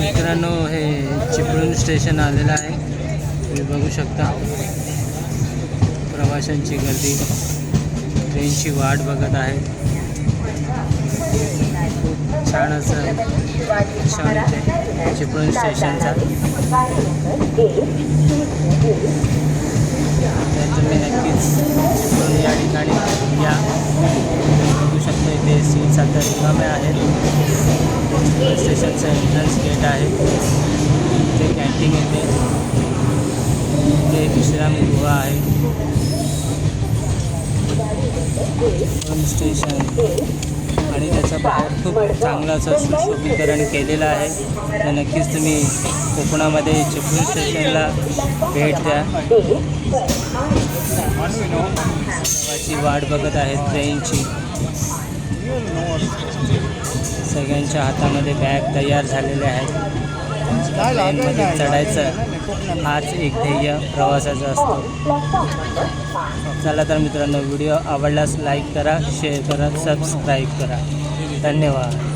मित्रांनो हे चिपळूण स्टेशन आलेलं आहे. तुम्ही बघू शकता प्रवाशांची गर्दी. ट्रेनची वाट बघत आहे. खूप छान असं चिपळूण स्टेशनचा तर तुम्ही नक्कीच चिपळूण या ठिकाणी या. बघू शकता इथे सीट्स आता रिकाम्या आहेत. चिपळूण स्टेशनचं एंट्रन्स गेट आहे. ते कॅन्टीन येते. इथे विश्रामगृह आहे. चिपळूण स्टेशन आणि त्याचा बाहेर खूप चांगलं असं सुशोभीकरण केलेलं आहे. तर नक्कीच तुम्ही कोकणामध्ये चिपळूण स्टेशनला भेट द्या. प्रवासी वाट बघत आहेत ट्रेनची. सगळ्यांच्या हातामध्ये बॅग तयार झालेले आहेत. ट्रेनमध्ये चढायचं हाच एक ध्येय प्रवासाचा असतो. चला तर मित्रांनो व्हिडिओ आवडल्यास लाईक करा शेअर करा सबस्क्राईब करा. धन्यवाद.